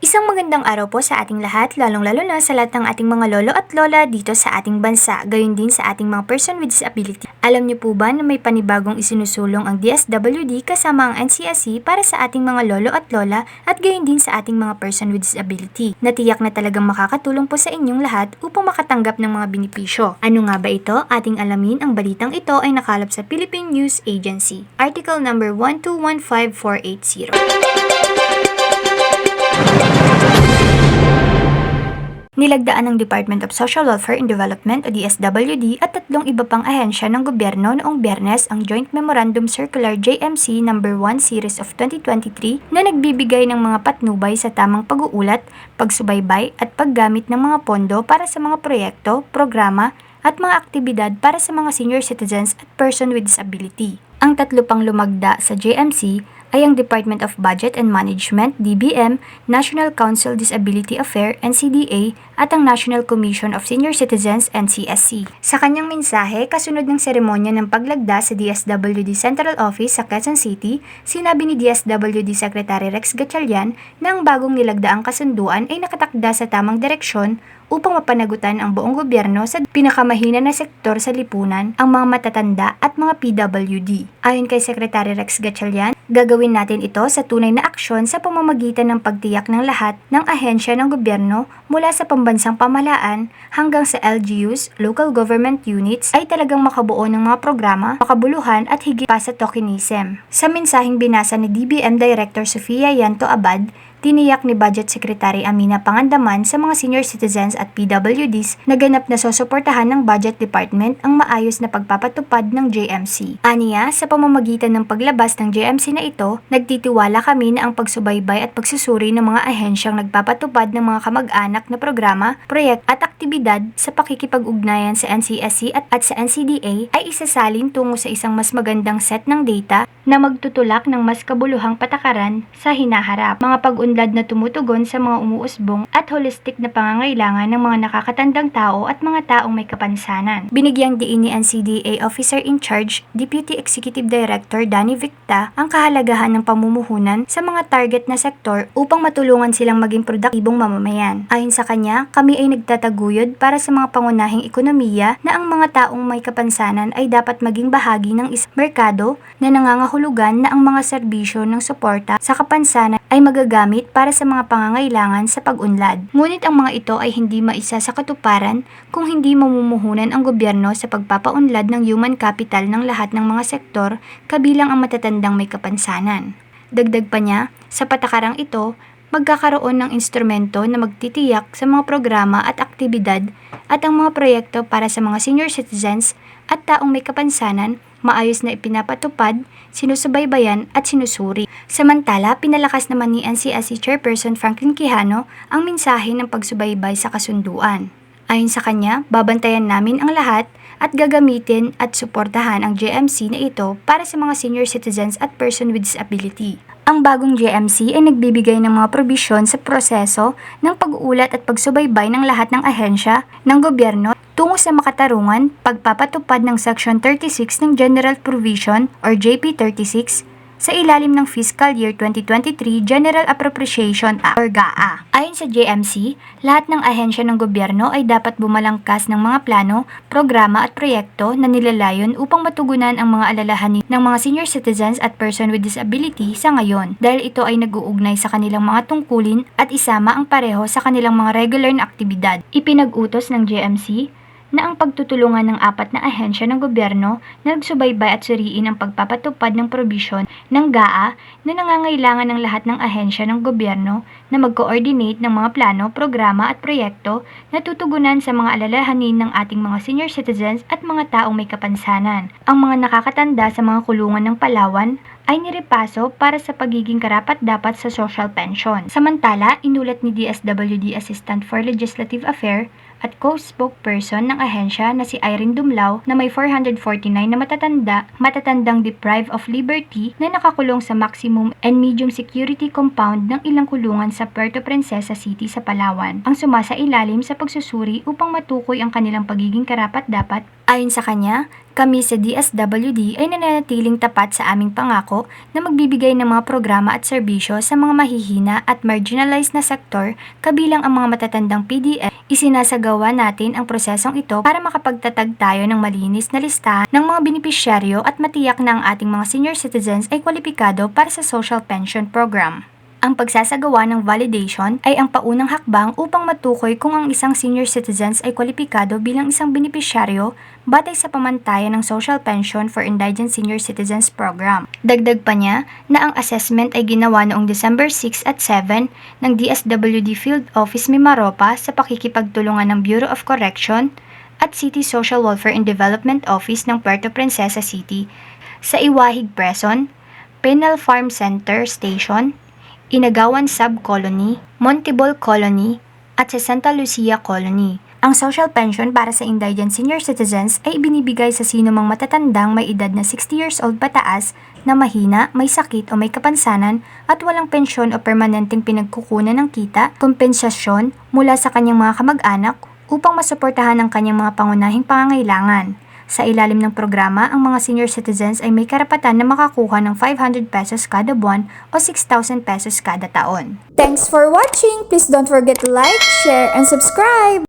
Isang magandang araw po sa ating lahat, lalong-lalo na sa lahat ng ating mga lolo at lola dito sa ating bansa, gayon din sa ating mga person with disability. Alam niyo po ba na may panibagong isinusulong ang DSWD kasama ang NCSC para sa ating mga lolo at lola at gayon din sa ating mga person with disability? Natiyak na talagang makakatulong po sa inyong lahat upang makatanggap ng mga benepisyo. Ano nga ba ito? Ating alamin ang balitang ito ay nakalap sa Philippine News Agency. Article number 1215480. Nilagdaan ng Department of Social Welfare and Development o DSWD at tatlong iba pang ahensya ng gobyerno noong biyernes ang Joint Memorandum Circular JMC No. 1 Series of 2023 na nagbibigay ng mga patnubay sa tamang pag-uulat, pagsubaybay at paggamit ng mga pondo para sa mga proyekto, programa at mga aktibidad para sa mga senior citizens at person with disability. Ang tatlo pang lumagda sa JMC ay ang Department of Budget and Management, DBM, National Council Disability Affair, NCDA, at ang National Commission of Senior Citizens, NCSC. Sa kanyang mensahe, kasunod ng seremonya ng paglagda sa DSWD Central Office sa Quezon City, sinabi ni DSWD Secretary Rex Gatchalian na ang bagong nilagdaang kasunduan ay nakatakda sa tamang direksyon upang mapanagutan ang buong gobyerno sa pinakamahina na sektor sa lipunan, ang mga matatanda at mga PWD. Ayon kay Secretary Rex Gatchalian, gagawin natin ito sa tunay na aksyon sa pamamagitan ng pagtiyak ng lahat ng ahensya ng gobyerno mula sa pambansang pamahalaan hanggang sa LGUs, local government units ay talagang makabuo ng mga programa, makabuluhan at higit pa sa tokenism. Sa mensaheng binasa ni DBM Director Sofia Yanto Abad, tiniyak ni Budget Secretary Amina Pangandaman sa mga senior citizens at PWDs na ganap na susuportahan ng Budget Department ang maayos na pagpapatupad ng JMC. Aniya, sa pamamagitan ng paglabas ng JMC na ito, nagtitiwala kami na ang pagsubaybay at pagsusuri ng mga ahensyang nagpapatupad ng mga kamag-anak na programa, proyekt at aktibidad sa pakikipag-ugnayan sa NCSC at, at sa NCDA ay isasalin tungo sa isang mas magandang set ng data na magtutulak ng mas kabuluhang patakaran sa hinaharap. Mga pag-unlad na tumutugon sa mga umuusbong at holistic na pangangailangan ng mga nakakatandang tao at mga taong may kapansanan. Binigyang diin ni NCDA Officer in Charge, Deputy Executive Director Danny Victa, ang kahalagahan ng pamumuhunan sa mga target na sektor upang matulungan silang maging produktibong mamamayan. Ayon sa kanya, kami ay nagtataguyod para sa mga pangunahing ekonomiya na ang mga taong may kapansanan ay dapat maging bahagi ng isang merkado na nangangahulugan na ang mga serbisyo ng suporta sa kapansanan ay magagamit para sa mga pangangailangan sa pag-unlad. Ngunit ang mga ito ay hindi maisa sa katuparan kung hindi mamumuhunan ang gobyerno sa pagpapaunlad ng human capital ng lahat ng mga sektor kabilang ang matatandang may kapansanan. Dagdag pa niya, sa patakarang ito, magkakaroon ng instrumento na magtitiyak sa mga programa at aktibidad at ang mga proyekto para sa mga senior citizens at taong may kapansanan maayos na ipinapatupad, sinusubaybayan at sinusuri. Samantala, pinalakas naman ni NCSC Chairperson Franklin Quijano ang mensahe ng pagsubaybay sa kasunduan. Ayon sa kanya, babantayan namin ang lahat at gagamitin at suportahan ang JMC na ito para sa mga senior citizens at person with disability. Ang bagong JMC ay nagbibigay ng mga probisyon sa proseso ng pag-uulat at pagsubaybay ng lahat ng ahensya ng gobyerno tungo sa makatarungan, pagpapatupad ng Section 36 ng General Provision or JP 36 sa ilalim ng Fiscal Year 2023 General Appropriation Act or GAA. Ayon sa JMC, lahat ng ahensya ng gobyerno ay dapat bumalangkas ng mga plano, programa at proyekto na nilalayon upang matugunan ang mga alalahanin ng mga senior citizens at person with disability sa ngayon dahil ito ay nag-uugnay sa kanilang mga tungkulin at isama ang pareho sa kanilang mga regular na aktibidad. Ipinag-utos ng JMC na ang pagtutulungan ng apat na ahensya ng gobyerno na nagsubaybay at suriin ang pagpapatupad ng probisyon ng GAA na nangangailangan ng lahat ng ahensya ng gobyerno na mag-coordinate ng mga plano, programa at proyekto na tutugunan sa mga alalahanin ng ating mga senior citizens at mga taong may kapansanan. Ang mga nakakatanda sa mga kulungan ng Palawan ay nirepaso para sa pagiging karapat-dapat sa social pension. Samantala, inulat ni DSWD Assistant for Legislative Affairs at co-spokesperson ng ahensya na si Irene Dumlao na may 449 na matatanda, matatandang deprived of liberty na nakakulong sa maximum and medium security compound ng ilang kulungan sa Puerto Princesa City sa Palawan. Ang sumasa ilalim sa pagsusuri upang matukoy ang kanilang pagiging karapat-dapat Ayon sa kanya, kami sa DSWD ay nananatiling tapat sa aming pangako na magbibigay ng mga programa at serbisyo sa mga mahihina at marginalized na sektor kabilang ang mga matatandang PDF. Isinasagawa natin ang prosesong ito para makapagtatag tayo ng malinis na listahan ng mga benepisyaryo at matiyak na ang ating mga senior citizens ay kwalipikado para sa social pension program. Ang pagsasagawa ng validation ay ang paunang hakbang upang matukoy kung ang isang senior citizens ay kwalipikado bilang isang benepisyaryo batay sa pamantayan ng Social Pension for Indigent Senior Citizens Program. Dagdag pa niya na ang assessment ay ginawa noong December 6 at 7 ng DSWD Field Office Mimaropa sa pakikipagtulungan ng Bureau of Correction at City Social Welfare and Development Office ng Puerto Princesa City sa Iwahig Preson, Penal Farm Center Station, Inagawan Sub-Colony, Montebol Colony, at sa Santa Lucia Colony. Ang social pension para sa indigent senior citizens ay ibinibigay sa sino mang matatandang may edad na 60 years old pataas na mahina, may sakit o may kapansanan at walang pensyon o permanenteng pinagkukunan ng kita, kompensasyon mula sa kanyang mga kamag-anak upang masuportahan ang kanyang mga pangunahing pangangailangan. Sa ilalim ng programa, ang mga senior citizens ay may karapatan na makakuha ng 500 pesos kada buwan o 6,000 pesos kada taon. Thanks for watching! Please don't forget to like, share, and subscribe!